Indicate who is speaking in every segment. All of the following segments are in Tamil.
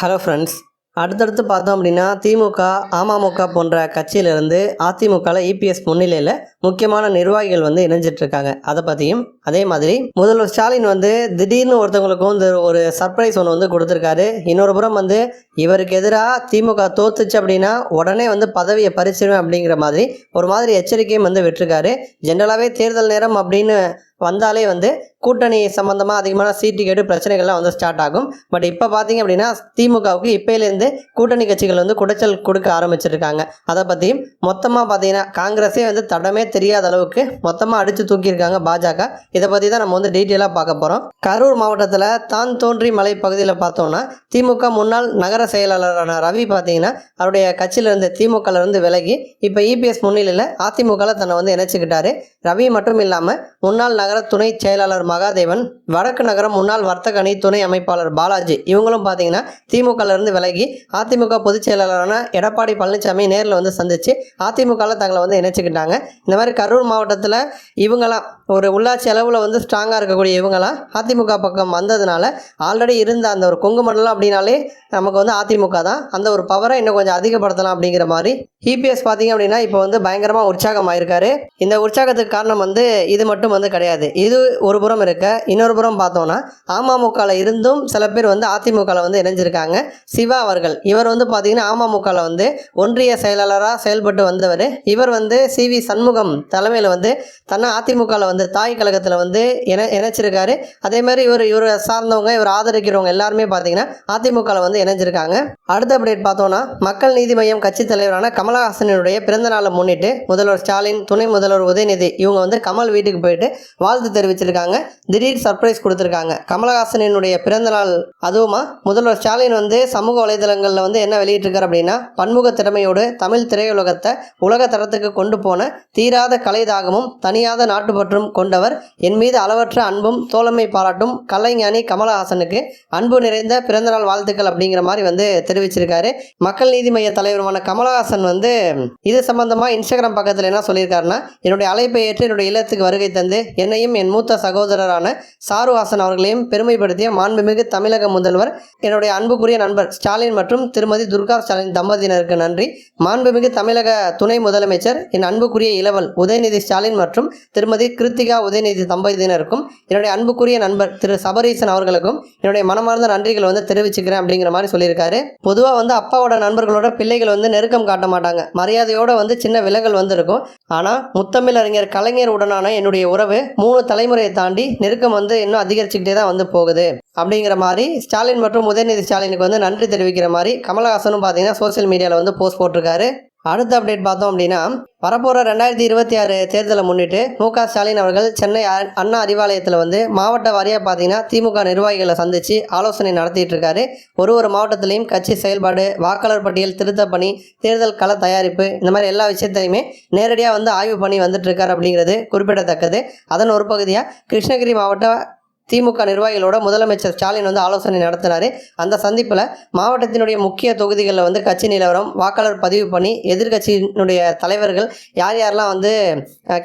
Speaker 1: ஹலோ ஃப்ரெண்ட்ஸ் அடுத்தடுத்து பார்த்தோம் அப்படின்னா திமுக அமமுக போன்ற கட்சியிலிருந்து அதிமுகவில் இபிஎஸ் முன்னிலையில் முக்கியமான நிர்வாகிகள் வந்து இணைஞ்சிட்டு இருக்காங்க அதை பற்றியும் அதே மாதிரி முதல்வர் ஸ்டாலின் வந்து திடீர்னு ஒருத்தவங்களுக்கும் இந்த ஒரு சர்ப்ரைஸ் ஒன்று வந்து கொடுத்துருக்காரு. இன்னொரு புறம் வந்து இவருக்கு எதிராக திமுக தோத்துச்சு அப்படின்னா உடனே வந்து பதவியை பறிச்சிருவேன் அப்படிங்கிற மாதிரி ஒரு மாதிரி எச்சரிக்கையும் வந்து விட்டுருக்காரு. ஜென்ரலாகவே தேர்தல் நேரம் அப்படின்னு வந்தாலே வந்து கூட்டணி சம்மந்தமாக அதிகமான சீட்டு கேட்டு பிரச்சனைகள்லாம் வந்து ஸ்டார்ட் ஆகும். பட் இப்போ பார்த்தீங்க அப்படின்னா திமுகவுக்கு இப்போலேருந்து கூட்டணி கட்சிகள் வந்து குடைச்சல் கொடுக்க ஆரம்பிச்சிருக்காங்க. அதை பற்றியும் மொத்தமாக பார்த்தீங்கன்னா காங்கிரஸே வந்து தடமே தெரியாத அளவுக்கு மொத்தமாக அடித்து தூக்கியிருக்காங்க பாஜக. இதை பற்றி தான் நம்ம வந்து டீட்டெயிலாக பார்க்க போகிறோம் கரூர் மாவட்டத்தில் தான் தோன்றி மலை பகுதியில் பார்த்தோம்னா திமுக முன்னாள் நகர செயலாளரான ரவி பார்த்தீங்கன்னா அவருடைய கட்சியிலேருந்து திமுகலேருந்து விலகி இப்போ இபிஎஸ் முன்னிலையில் அதிமுகவில் தன்னை வந்து இணைச்சிக்கிட்டாரு. ரவி மட்டும் இல்லாமல் முன்னாள் நகர துணை செயலாளர் மகாதேவன் வடக்கு நகரம் முன்னாள் வர்த்தக அணி துணை அமைப்பாளர் பாலாஜி இவங்களும் பார்த்தீங்கன்னா திமுகலேருந்து விலகி அதிமுக பொதுச் செயலாளரான எடப்பாடி பழனிசாமி நேரில் வந்து சந்தித்து அதிமுகவில் தங்களை வந்து இணைச்சிக்கிட்டாங்க. இந்த மாதிரி கரூர் மாவட்டத்தில் இவங்களாம் ஒரு உள்ளாட்சி அளவில் வந்து ஸ்ட்ராங்காக இருக்கக்கூடிய இவங்களாம் அதிமுக பக்கம் வந்ததுனால ஆல்ரெடி இருந்த அந்த ஒரு கொங்கு மண்டலம் அப்படின்னாலே நமக்கு வந்து அதிமுக தான். அந்த ஒரு பவரை இன்னும் கொஞ்சம் அதிகப்படுத்தலாம் அப்படிங்கிற மாதிரி இபிஎஸ் பார்த்தீங்க அப்படின்னா இப்போ வந்து பயங்கரமாக உற்சாகம் ஆயிருக்காரு. இந்த உற்சாகத்துக்கு காரணம் வந்து இது மட்டும் வந்து கிடையாது. இது ஒரு புறம் இருக்க இன்னொரு புறம் பார்த்தோம்னா அமமுகவில் இருந்தும் சில பேர் வந்து அதிமுகவில் வந்து இணைஞ்சிருக்காங்க. சிவா அவர்கள் இவர் வந்து பார்த்தீங்கன்னா அமமுகவில் வந்து ஒன்றிய செயலாளராக செயல்பட்டு வந்தவர். இவர் வந்து சி வி சண்முகம் தலைமையில் வந்து தன்னை அதிமுகவில் வந்து தாய் கழகத்தில் வந்து இணை இணைச்சிருக்காரு. அதே மாதிரி இவர் இவர் சார்ந்தவங்க இவர் ஆதரிக்கிறவங்க எல்லாருமே பார்த்தீங்கன்னா அதிமுகவில் வந்து இணைஞ்சிருக்காங்க. அடுத்த அப்டேட் பார்த்தோம்னா மக்கள் நீதி மையம் கட்சி தலைவரான கமலஹாசனுடைய பிறந்த நாளை முன்னிட்டு முதல்வர் ஸ்டாலின் துணை முதல்வர் உதயநிதி இவங்க வந்து கமல் வீட்டுக்கு போயிட்டு வாழ்த்து தெரிவிச்சிருக்காங்க. திடீர் சர்ப்ரைஸ் கொடுத்துருக்காங்க. கமலஹாசனினுடைய பிறந்த நாள் அதுவுமா? முதல்வர் ஸ்டாலின் வந்து சமூக வலைதளங்களில் வந்து என்ன வெளியிட்டிருக்கார் அப்படின்னா பன்முக திறமையோடு தமிழ் திரையுலகத்தை உலக தரத்துக்கு கொண்டு போன தீராத கலைதாகமும் தனியாத நாட்டுப்பற்றும் கொண்டவர். என் மீது அளவற்ற அன்பும் தோழமை பாராட்டும் கலைஞானி கமலஹாசனுக்கு அன்பு நிறைந்த பிறந்தநாள் வாழ்த்துக்கள் அப்படிங்கிற மாதிரி வந்து தெரிவிச்சிருக்காரு. மக்கள் நீதி மைய தலைவருமான கமலஹாசன் வந்து இது சம்பந்தமாக இன்ஸ்டாகிராம் பக்கத்தில் என்ன சொல்லியிருக்காருன்னா என்னுடைய அழைப்பை ஏற்று என்னுடைய இல்லத்துக்கு வருகை தந்து என்னையும் என் மூத்த சகோதரரான சாருஹாசன் அவர்களையும் பெருமைப்படுத்திய மாண்புமிகு தமிழக முதல்வர் என்னுடைய அன்புக்குரிய நண்பர் ஸ்டாலின் மற்றும் திருமதி துர்கா ஸ்டாலின் தம்பதியினருக்கு நன்றி. மாண்புமிகு தமிழக துணை முதலமைச்சர் என் அன்புக்குரிய இளவல் உதயநிதி ஸ்டாலின் மற்றும் திருமதி கிருத்திகா உதயநிதி தம்பதியினருக்கும் என்னுடைய அன்புக்குரிய நண்பர் திரு சபரீசன் அவர்களுக்கும் என்னுடைய மனமார்ந்த நன்றிகள் வந்து தெரிவிச்சுக்கிறேன் அப்படிங்கிற மாதிரி சொல்லியிருக்காரு. பொதுவாக வந்து அப்பாவோட நண்பர்களோட பிள்ளைகள் வந்து நெருக்கம் காட்ட மாட்டாங்க. மரியாதையோட வந்து சின்ன விலகல் வந்து இருக்கும் ஆனால் முத்தமிழ் அறிஞர் கலைஞர் உடனான என்னுடைய உறவு மூணு தலைமுறையை தாண்டி நெருக்கம் வந்து இன்னும் அதிகரிச்சுக்கிட்டே தான் வந்து போகுது. அப்படிங்கிற மாதிரி ஸ்டாலின் மற்றும் உதயநிதி ஸ்டாலினுக்கு வந்து நன்றி தெரிவிக்கிற மாதிரி கமலஹாசனும் பார்த்தீங்கன்னா சோஷியல் மீடியாவில் வந்து போஸ்ட் போட்டிருக்காரு. அடுத்த அப்டேட் பார்த்தோம் அப்படின்னா வரப்போகிற ரெண்டாயிரத்தி இருபத்தி ஆறு தேர்தலை முன்னிட்டு மு க ஸ்டாலின் அவர்கள் சென்னை அ- அண்ணா அறிவாலயத்தில் வந்து மாவட்ட வாரியாக பார்த்தீங்கன்னா திமுக நிர்வாகிகளை சந்தித்து ஆலோசனை நடத்திட்டு இருக்காரு. ஒரு ஒரு மாவட்டத்திலையும் கட்சி செயல்பாடு வாக்காளர் பட்டியல் திருத்த பணி தேர்தல் கள தயாரிப்பு இந்த மாதிரி எல்லா விஷயத்தையுமே நேரடியாக வந்து ஆய்வு பண்ணி வந்துட்டு இருக்காரு அப்படிங்கிறது குறிப்பிடத்தக்கது. அதன் ஒரு பகுதியாக கிருஷ்ணகிரி மாவட்ட திமுக நிர்வாகிகளோட முதலமைச்சர் ஸ்டாலின் வந்து ஆலோசனை நடத்தினார் அந்த சந்திப்பில் மாவட்டத்தினுடைய முக்கிய தொகுதிகளில் வந்து கட்சி நிலவரம் வாக்காளர் பதிவு பண்ணி எதிர்க்கட்சியினுடைய தலைவர்கள் யார் யாரெல்லாம் வந்து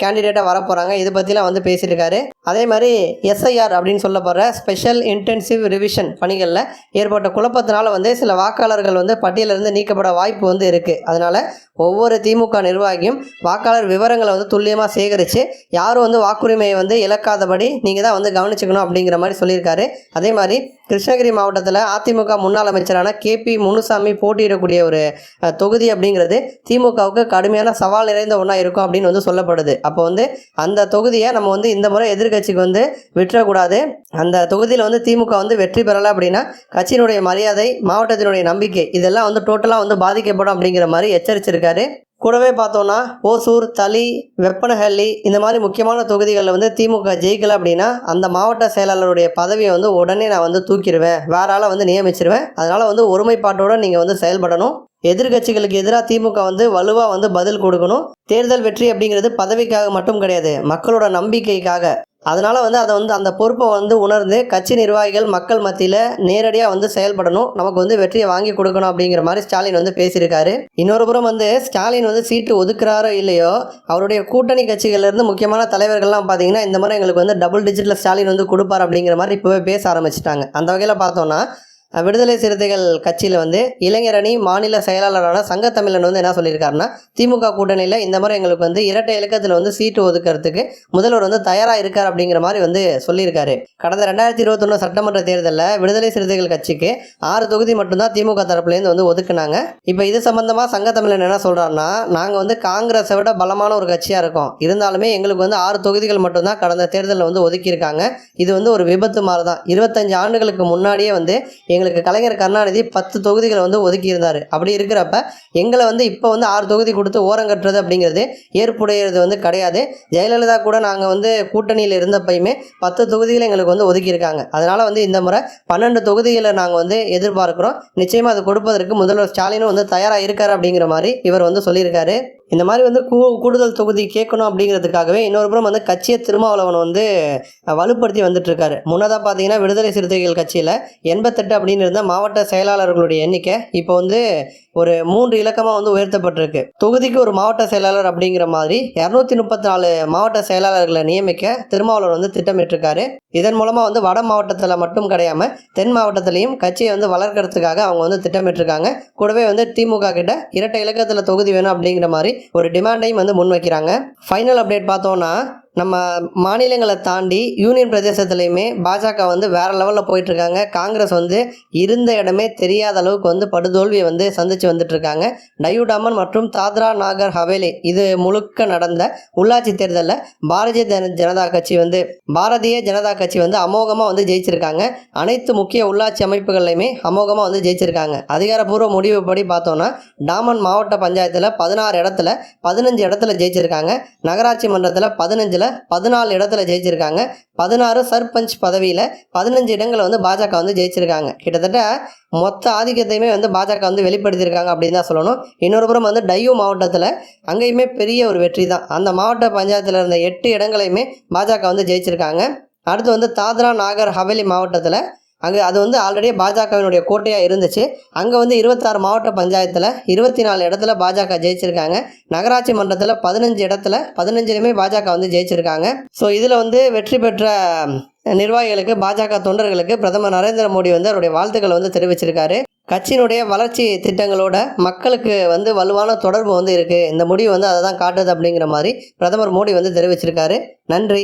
Speaker 1: கேண்டிடேட்டாக வரப்போகிறாங்க இது பற்றிலாம் வந்து பேசியிருக்காரு. அதே மாதிரி எஸ்ஐஆர் அப்படின்னு சொல்ல போகிற ஸ்பெஷல் இன்டென்சிவ் ரிவிஷன் பணிகளில் ஏற்பட்ட குழப்பத்தினால வந்து சில வாக்காளர்கள் வந்து பட்டியலிருந்து நீக்கப்பட வாய்ப்பு வந்து இருக்குது அதனால் ஒவ்வொரு திமுக நிர்வாகியும் வாக்காளர் விவரங்களை வந்து துல்லியமாக சேகரித்து யாரும் வந்து வாக்குரிமையை வந்து இழக்காதபடி நீங்கள் தான் வந்து கவனிச்சுக்கணும் அப்படிங்கிற மாதிரி சொல்லியிருக்காரு. அதே மாதிரி கிருஷ்ணகிரி மாவட்டத்தில் அதிமுக முன்னாள் அமைச்சரான கேபி முனுசாமி போட்டியிடக்கூடிய ஒரு தொகுதி அப்படிங்கிறது திமுகவுக்கு கடுமையான சவால் நிறைந்த ஒன்றா இருக்கும் அப்படின்னு வந்து சொல்லப்படுது. அப்போ வந்து அந்த தொகுதியை நம்ம வந்து இந்த முறை எதிர்க்கட்சிக்கு வந்து விட்டுறக்கூடாது. அந்த தொகுதியில் வந்து திமுக வந்து வெற்றி பெறலை அப்படின்னா கட்சியினுடைய மரியாதை மாவட்டத்தினுடைய நம்பிக்கை இதெல்லாம் வந்து டோட்டலாக வந்து பாதிக்கப்படும் அப்படிங்கிற மாதிரி எச்சரிச்சிருக்காரு. கூடவே பார்த்தோன்னா ஓசூர் தளி வெப்பனஹள்ளி இந்த மாதிரி முக்கியமான தொகுதிகளில் வந்து திமுக ஜெயிக்கல அப்படின்னா அந்த மாவட்ட செயலாளருடைய பதவியை வந்து உடனே நான் வந்து தூக்கிடுவேன். வேற ஆளை வந்து நியமிச்சிருவேன். அதனால் வந்து ஒருமைப்பாட்டோட நீங்கள் வந்து செயல்படணும். எதிர்க்கட்சிகளுக்கு எதிராக திமுக வந்து வலுவாக வந்து பதில் கொடுக்கணும். தேர்தல் வெற்றி அப்படிங்கிறது பதவிக்காக மட்டும் கிடையாது மக்களோட நம்பிக்கைக்காக. அதனால் வந்து அதை வந்து அந்த பொறுப்பை வந்து உணர்ந்து கட்சி நிர்வாகிகள் மக்கள் மத்தியில் நேரடியாக வந்து செயல்படணும். நமக்கு வந்து வெற்றியை வாங்கி கொடுக்கணும் அப்படிங்கிற மாதிரி ஸ்டாலின் வந்து பேசியிருக்காரு. இன்னொரு புறம் வந்து ஸ்டாலின் வந்து சீட்டு ஒதுக்குறாரோ இல்லையோ அவருடைய கூட்டணி கட்சிகள்லேருந்து முக்கியமான தலைவர்கள்லாம் பார்த்தீங்கன்னா இந்த மாதிரி எங்களுக்கு வந்து டபுள் டிஜிட்டில் ஸ்டாலின் வந்து கொடுப்பார் அப்படிங்கிற மாதிரி இப்போவே பேச ஆரம்பிச்சிட்டாங்க. அந்த வகையில் பார்த்தோன்னா விடுதலை சிறுத்தைகள் கட்சியில் வந்து இளைஞரணி மாநில செயலாளரான சங்கத்தமிழன் வந்து என்ன சொல்லியிருக்காருன்னா திமுக கூட்டணியில் இந்த மாதிரி எங்களுக்கு வந்து இரட்டை இலக்கத்தில் வந்து சீட்டு ஒதுக்கிறதுக்கு முதல்வர் வந்து தயாராக இருக்கார் அப்படிங்கிற மாதிரி வந்து சொல்லியிருக்காரு. கடந்த ரெண்டாயிரத்தி இருபத்தொன்று சட்டமன்ற தேர்தலில் விடுதலை சிறுத்தைகள் கட்சிக்கு ஆறு தொகுதி மட்டும்தான் திமுக தரப்புலேருந்து வந்து ஒதுக்குனாங்க. இப்போ இது சம்பந்தமாக சங்கத்தமிழன் என்ன சொல்கிறாருன்னா நாங்கள் வந்து காங்கிரஸை விட பலமான ஒரு கட்சியாக இருக்கோம். இருந்தாலுமே எங்களுக்கு வந்து ஆறு தொகுதிகள் மட்டும்தான் கடந்த தேர்தலில் வந்து ஒதுக்கியிருக்காங்க. இது வந்து ஒரு விபத்து மாதிரி தான் இருபத்தஞ்சு ஆண்டுகளுக்கு முன்னாடியே வந்து எங்களுக்கு எங்களுக்கு கலைஞர் கருணாநிதி பத்து தொகுதிகளை வந்து ஒதுக்கியிருந்தார். அப்படி இருக்கிறப்ப எங்களை வந்து இப்போ வந்து ஆறு தொகுதி கொடுத்து ஓரங்கட்டுறது அப்படிங்கிறது ஏற்புடையிறது வந்து கிடையாது. ஜெயலலிதா கூட நாங்கள் வந்து கூட்டணியில் இருந்தப்பயுமே பத்து தொகுதிகளை எங்களுக்கு வந்து ஒதுக்கியிருக்காங்க. அதனால் வந்து இந்த முறை பன்னெண்டு தொகுதிகளை நாங்கள் வந்து எதிர்பார்க்குறோம். நிச்சயமாக அது கொடுப்பதற்கு முதல்வர் ஸ்டாலினும் வந்து தயாராக இருக்கார் அப்படிங்கிற மாதிரி இவர் வந்து சொல்லியிருக்காரு. இந்த மாதிரி வந்து கூ கூடுதல் தொகுதி கேட்கணும் அப்படிங்கிறதுக்காகவே இன்னொரு புறம் வந்து கட்சியை திருமாவளவன் வந்து வலுப்படுத்தி வந்துட்டுருக்காரு. முன்னதாக பார்த்தீங்கன்னா விடுதலை சிறுத்தைகள் கட்சியில் எண்பத்தெட்டு அப்படின்னு இருந்த மாவட்ட செயலாளர்களுடைய எண்ணிக்கை இப்போ வந்து ஒரு மூன்று இலக்கமாக வந்து உயர்த்தப்பட்டிருக்கு. தொகுதிக்கு ஒரு மாவட்ட செயலாளர் அப்படிங்கிற மாதிரி இரநூத்தி முப்பத்தி நாலு மாவட்ட செயலாளர்களை நியமிக்க திருமாவளவன் வந்து திட்டமிட்டிருக்காரு. இதன் மூலமாக வந்து வட மாவட்டத்தில் மட்டும் கிடையாம தென் மாவட்டத்திலையும் கட்சியை வந்து வளர்க்கறதுக்காக அவங்க வந்து திட்டமிட்டிருக்காங்க. கூடவே வந்து திமுக கிட்ட இரட்டை இலக்கத்தில் தொகுதி வேணும் அப்படிங்கிற மாதிரி ஒரு டிமாண்டையும் வந்து முன்வைக்கிறாங்க. ஃபைனல் அப்டேட் பார்த்தோன்னா நம்ம மாநிலங்களை தாண்டி யூனியன் பிரதேசத்துலையுமே பாஜக வந்து வேற லெவலில் போயிட்டுருக்காங்க. காங்கிரஸ் வந்து இருந்த இடமே தெரியாத அளவுக்கு வந்து படுதோல்வியை வந்து சந்திச்சு வந்துட்டுருக்காங்க. டயூடாமன் மற்றும் தாத்ரா நாகர் ஹவேலி இது முழுக்க நடந்த உள்ளாட்சி தேர்தலில் பாரதிய ஜன ஜனதா கட்சி வந்து பாரதிய ஜனதா கட்சி வந்து அமோகமாக வந்து ஜெயிச்சிருக்காங்க. அனைத்து முக்கிய உள்ளாட்சி அமைப்புகள்லையுமே அமோகமாக வந்து ஜெயிச்சிருக்காங்க. அதிகாரப்பூர்வ முடிவுப்படி பார்த்தோன்னா டாமன் மாவட்ட பஞ்சாயத்தில் பதினாறு இடத்துல பதினஞ்சு இடத்துல ஜெயிச்சிருக்காங்க. நகராட்சி மன்றத்தில் பதினஞ்சில் பதினாலு இடத்துல ஜெயிச்சிருக்காங்க. பதினாறு சர்பஞ்ச் பதவியில் பதினஞ்சு இடங்களை வந்து பாஜக வந்து ஜெயிச்சிருக்காங்க. கிட்டத்தட்ட மொத்த ஆதிக்கத்தையுமே வந்து பாஜக வந்து வெளிப்படுத்தியிருக்காங்க அப்படின்னு தான் சொல்லணும். இன்னொரு புறம் வந்து டையூ மாவட்டத்தில் அங்கேயுமே பெரிய ஒரு வெற்றி தான். அந்த மாவட்ட பஞ்சாயத்தில் இருந்த எட்டு இடங்களையுமே பாஜக வந்து ஜெயிச்சிருக்காங்க. அடுத்து வந்து தாத்ரா நாகர் ஹவேலி மாவட்டத்தில் அங்கே அது வந்து ஆல்ரெடி பாஜகவினுடைய கோட்டையாக இருந்துச்சு. அங்கே வந்து இருபத்தாறு மாவட்ட பஞ்சாயத்தில் இருபத்தி நாலு இடத்துல பாஜக ஜெயிச்சிருக்காங்க. நகராட்சி மன்றத்தில் பதினஞ்சு இடத்துல பதினஞ்சுலையுமே பாஜக வந்து ஜெயிச்சிருக்காங்க. ஸோ இதில் வந்து வெற்றி பெற்ற நிர்வாகிகளுக்கு பாஜக தொண்டர்களுக்கு பிரதமர் நரேந்திர மோடி வந்து அவருடைய வாழ்த்துக்களை வந்து தெரிவிச்சிருக்காரு. கட்சியினுடைய வளர்ச்சி திட்டங்களோட மக்களுக்கு வந்து வலுவான தொடர்பு வந்து இருக்குது இந்த முடிவு வந்து அதை தான் காட்டுது அப்படிங்கிற மாதிரி பிரதமர் மோடி வந்து தெரிவிச்சிருக்காரு. நன்றி.